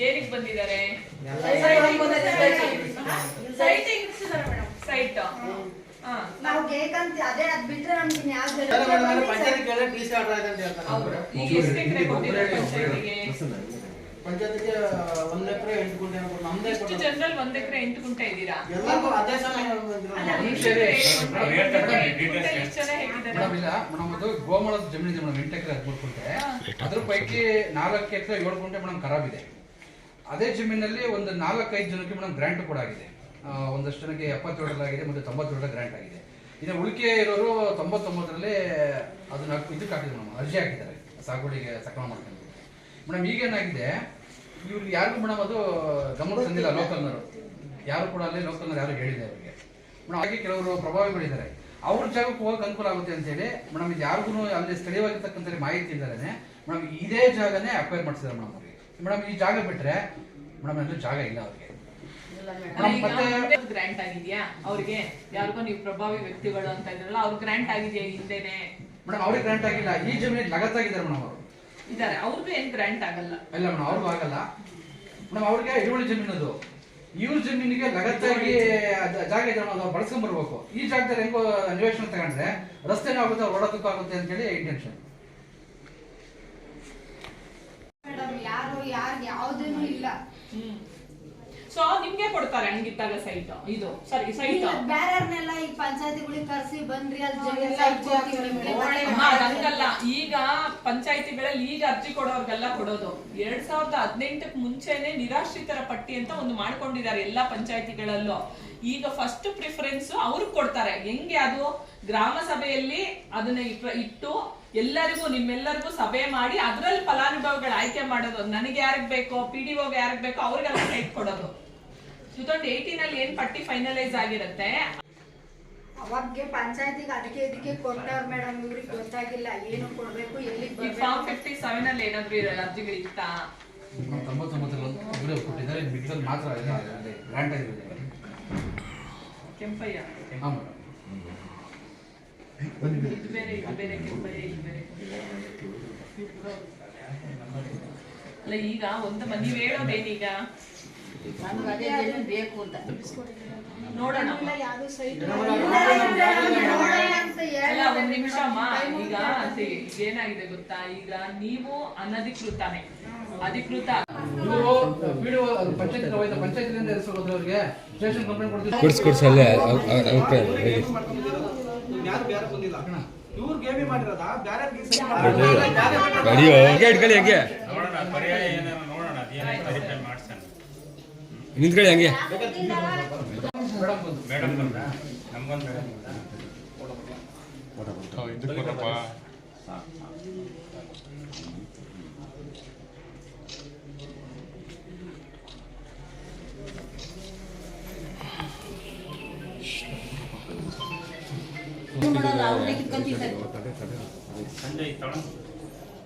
ಏನಕ್ಕೆ ಬಂದಿದ್ದಾರೆ? ಸೈಟ್ ನಾವು ನಾವು ಅಂತ ಅದೇ ಅದ್ ಬಿಟ್ರೆ ನಮ್ಗೆ ಯಾವ್ದು ಪಂಚಾಯತ್ ಕೇಳಿದ್ರೆ ಡಿ ಸಿ ಆರ್ಡರ್ ಆಯ್ತು ಅಂತ ಹೇಳ್ತಾರೆ ಈಗ ಎಷ್ಟು ಎಕರೆ ಕೊಟ್ಟಿದ್ದಾರೆ ಪಂಚಾಯತಿಗೆ? ಪಂಚಾಯತ್ಗೆ ಒಂದ್ ಎಕರೆ ಎಂಟು ಗುಂಟೆ ಅನ್ಕೊಂಡು ನಮ್ದೇ ಇಷ್ಟು ಕೊಟ್ಟು ಜನರಲ್ಲಿ ಒಂದ್ ಎಕರೆ ಎಂಟು ಗುಂಟೆ ಇದ್ದೀರಾ? ಎಲ್ಲರಿಗೂ ಅದೇ ಸಲ ಅಲ್ಲ, ಎಷ್ಟು ಸರಿ. ಎಕರೆ ನಾವು ಹೇಳ್ತಾರೆ ಎಂಟು ಗುಂಟೆ ಎಷ್ಟು ಜನ ಹೇಳಿದ್ದಾರೆ ಮೇಡಮ್ ಇಲ್ಲ ಮೇಡಮ್ ಅದು ಗೋಮಾಳದ ಜಮೀನು ಇದೆ ಮೇಡಮ್ ಎಂಟು ಎಕರೆ ಹದಿಮೂರು ಗುಂಟೆ. ಅದ್ರ ಪೈಕಿ ನಾಲ್ಕು ಎಕರೆ ಏಳು ಗುಂಟೆ ಮೇಡಮ್ ಖರಾಬ್ ಇದೆ. ಅದೇ ಜಮೀನಲ್ಲಿ ಒಂದು ನಾಲ್ಕೈದು ಜನಕ್ಕೆ ಮೇಡಮ್ ಗ್ರಾಂಟ್ ಕೂಡ ಆಗಿದೆ. ಆ, ಒಂದಷ್ಟು ಜನಕ್ಕೆ ಎಪ್ಪತ್ತೇಳರಾಗಿದೆ ಮತ್ತು ತೊಂಬತ್ತೇಳರ ಗ್ರಾಂಟ್ ಆಗಿದೆ. ಇನ್ನು ಉಳಿಕೆ ಇರೋರು ತೊಂಬತ್ತೊಂಬತ್ತರಲ್ಲಿ ಅದನ್ನ ಇದಕ್ಕೆ ಹಾಕಿದ್ರು ಮೇಡಮ್ ಅರ್ಜಿ ಹಾಕಿದ್ದಾರೆ. ಸಾಗುವಳಿಗೆ ಸಕ್ರಮ ಮಾಡ್ಕೊಂಡು ಮೇಡಮ್ ಈಗೇನಾಗಿದೆ ಇವ್ರು ಯಾರಿಗೂ ಮೇಡಮ್ ಅದು ಗಮನ ತಂದಿಲ್ಲ ಲೋಕಲ್ನವರು. ಯಾರು ಕೂಡ ಅಲ್ಲಿ ಲೋಕಲ್ನವ್ರು ಯಾರು ಹೇಳಿಲ್ಲ ಅವರಿಗೆ. ಮೇಡಮ್ ಹಾಗೆ ಕೆಲವರು ಪ್ರಭಾವಿಗಳಿದ್ದಾರೆ ಅವ್ರ ಜಾಗಕ್ಕೆ ಹೋಗಕ್ಕೆ ಅನುಕೂಲ ಆಗುತ್ತೆ ಅಂತೇಳಿ ಮೇಡಮ್ ಇದು ಯಾರಿಗೂ ಅಲ್ಲಿ ಸ್ಥಳೀಯವಾಗಿರ್ತಕ್ಕಂಥ ಮಾಹಿತಿ ಇದ್ದಾರೆ ಮೇಡಮ್ ಇದೇ ಜಾಗನೇ ಅಕ್ವೈರ್ ಮಾಡಿಸಿದ್ದಾರೆ ಮೇಡಮ್ ಅವ್ರಿಗೆ. ಮೇಡಮ್ ಈ ಜಾಗ ಬಿಟ್ರೆ ಮೇಡಮ್ ಎಲ್ಲೂ ಜಾಗ ಇಲ್ಲ ಅವ್ರಿಗೆ. ಗ್ರಾಂಟ್ ಆಗಿದ್ಯಾ? ಅವ್ರಿಗೆ ಯಾರಿಗೋ ನೀವು ಪ್ರಭಾವಿ ವ್ಯಕ್ತಿಗಳು ಅಂತ ಇದ್ರಲ್ಲ ಅವ್ರು ಗ್ರಾಂಟ್ ಆಗಿದೆಯಾ ಹಿಂದೆನೆ? ಮೇಡಮ್ ಅವ್ರಿಗೆ ಗ್ರಾಂಟ್ ಆಗಿಲ್ಲ. ಈ ಜಮೀನಿಗೆ ಲಗತ್ತಾಗಿದ್ದಾರೆ ಮೇಡಮ್ ಅವರು. ಇದಾರೆ ಅವ್ರಿಗೂ ಏನ್ ಗ್ರ್ಯಾಂಟ್ ಆಗಲ್ಲ. ಇಲ್ಲ ಮೇಡಮ್ ಅವ್ರಿಗೂ ಆಗಲ್ಲ. ಮೇಡಮ್ ಅವ್ರಿಗೆ ಹಿಡುವಳಿ ಜಮೀನು ಅದು ಇವ್ರ ಜಮೀನಿಗೆ ಲಗತ್ತಾಗಿ ಜಾಗ ಇದೆ ಅದು ಬಳಸ್ಕೊಂಡ್ ಬರ್ಬೇಕು ಈ ಜಾಗದಲ್ಲಿ ಹೆಂಗೋ ನಿವೇಶನ ತಗೊಂಡ್ರೆ ರಸ್ತೆನೂ ಆಗುತ್ತೆ ಓಡೋದಕ್ಕೂ ಆಗುತ್ತೆ ಅಂತೇಳಿ ಇಂಟೆನ್ಷನ್ ಮೇಡಮ್ ಯಾರು ಯಾರು ಹ್ಮ್ ಸೊ ನಿಮ್ಗೆ ಕೊಡ್ತಾರೆ ಹಂಗಿದ್ದಾಗ ಸೈಟ್ ಇದು ಸರಿ ಸೈಟ್ ಬೇರೆಲ್ಲ ಈ ಪಂಚಾಯತಿಗಳಿಗೆ ಕರೆಸಿ ಬಂದ್ರಿ ಅದಂಗಲ್ಲ ಈಗ ಪಂಚಾಯತಿಗಳಲ್ಲಿ ಈಗ ಅರ್ಜಿ ಕೊಡೋರ್ಗೆಲ್ಲ ಕೊಡೋದು. ಎರಡ್ ಸಾವಿರದ ಹದಿನೆಂಟಕ್ಕೆ ಮುಂಚೆನೆ ನಿರಾಶ್ರಿತರ ಪಟ್ಟಿ ಅಂತ ಒಂದು ಮಾಡ್ಕೊಂಡಿದ್ದಾರೆ ಎಲ್ಲಾ ಪಂಚಾಯತಿಗಳಲ್ಲೂ. ಈಗ ಫಸ್ಟ್ ಪ್ರಿಫರೆನ್ಸ್ ಅವ್ರಿಗೆ ಕೊಡ್ತಾರೆ. ಹೆಂಗೆ ಅದು? ಗ್ರಾಮ ಸಭೆಯಲ್ಲಿ ಅದನ್ನ ಇಟ್ಟು ಎಲ್ಲರಿಗೂ ನಿಮ್ಮೆಲ್ಲರಿಗೂ ಸಭೆ ಮಾಡಿ ಅದ್ರಲ್ಲಿ ಫಲಾನುಭವಿಗಳು ಆಯ್ಕೆ ಮಾಡೋದು. ನನಗೆ ಯಾರಿಗ್ ಬೇಕೋ ಪಿ ಡಿ ಒಗೆ ಯಾರಿಗ್ ಬೇಕೋ ಅವ್ರಿಗೆಲ್ಲ ಸೈಟ್ ಕೊಡೋದು. ಟೂ ತೌಸಂಡ್ ಏಯ್ಟೀನ್ ಅಲ್ಲಿ ಏನ್ ಪಟ್ಟಿ ಫೈನಲೈಸ್ ಆಗಿರುತ್ತೆ? ಅವಾಗೆ ಪಂಚಾಯತಿಗೆ ಅದಕ್ಕೆ ಇದಕ್ಕೆ ಕೊಟ್ಟವ್ರು ಮೇಡಮ್ ಇವ್ರಿಗೆ ಗೊತ್ತಾಗಿಲ್ಲ. ಏನು ಕೊಡ್ಬೇಕು ಎಲ್ಲಿ ಫಾರ್ಮ್ ಫಿಫ್ಟಿ ಸೆವೆನ್ ಅಲ್ಲಿ ಏನಾದ್ರು ಇರಲ್ಲ ಅರ್ಜಿಗಳು ಕೊಟ್ಟಿದ್ದಾರೆ. ಮಾತ್ರ ಆಗಿದೆ. ಕೆಂಪಯ್ಯ. ಹಾಂ ಮೇಡಮ್ ಇದು ಬೇರೆ ಇದು ಬೇರೆ ಕೆಂಪಯ್ಯ ಇದು ಬೇರೆ ಅಲ್ಲ ಈಗ ಒಂದು ನೀವ್ ಬೇಕು ಅಂತ. ನೋಡೋಣ. ಅಂತ ಅಲ್ಲ ಹೇಳಿ ಒಂದ್ ನಿಮಿಷ ಈಗ ಏನಾಗಿದೆ ಗೊತ್ತಾ? ಈಗ ನೀವು ಅನಧಿಕೃತನೇ. ಅಧಿಕೃತ. ಪಂಚಾಯತ್ ಸ್ಟೇಷನ್ ಕಂಪ್ಲೇಂಟ್ ಕೊಡ್ತೀವಿ. ಅಡಿಯೋ ಹಂಗೆ ಇಟ್ಕೊಳ್ಳಿ ಹಂಗೆ. ನೋಡೋಣ ಪರ್ಯಾಯ ಏನೋ ನೋಡೋಣ ಅದೇನು ವೆರಿಫೈ ಮಾಡ್ಸೋಣ. ನಿಂತ್ಕೊಳ್ಳಿ ಹಂಗೆ. ಮೇಡಮ್ ಬಂದು ಮೇಡಮ್ ಬಂದ ನಮ್ಗೊಂದು ಮೇಡಮ್ ಸಂಜಯ್ ತಗೊಂಡು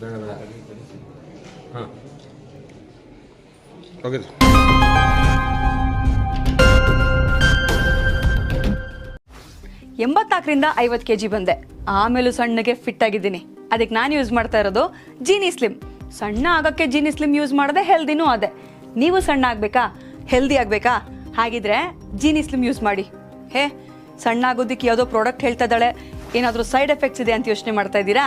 ಬೇಡ ಬೇಡ ಹಾಂ. ಓಕೆ ಎಂಬತ್ನಾಲ್ಕರಿಂದ ಐವತ್ತು ಕೆ ಜಿ ಬಂದೆ. ಆಮೇಲೂ ಸಣ್ಣಗೆ ಫಿಟ್ ಆಗಿದ್ದೀನಿ. ಅದಕ್ಕೆ ನಾನು ಯೂಸ್ ಮಾಡ್ತಾ ಇರೋದು ಜೀನಿ ಸ್ಲಿಮ್ ಸಣ್ಣ ಆಗೋಕ್ಕೆ ಜೀನಿ ಸ್ಲಿಮ್ ಯೂಸ್ ಮಾಡದೆ ಹೆಲ್ದಿನೂ ಅದೇ. ನೀವು ಸಣ್ಣ ಆಗಬೇಕಾ? ಹೆಲ್ದಿ ಆಗಬೇಕಾ? ಹಾಗಿದ್ರೆ ಜೀನಿ ಸ್ಲಿಮ್ ಯೂಸ್ ಮಾಡಿ. ಹೇ ಸಣ್ಣ ಆಗೋದಕ್ಕೆ ಯಾವುದೋ ಪ್ರಾಡಕ್ಟ್ ಹೇಳ್ತಾ ಇದ್ದಾಳೆ. ಏನಾದರೂ ಸೈಡ್ ಎಫೆಕ್ಟ್ಸ್ ಇದೆ ಅಂತ ಯೋಚನೆ ಮಾಡ್ತಾ ಇದ್ದೀರಾ?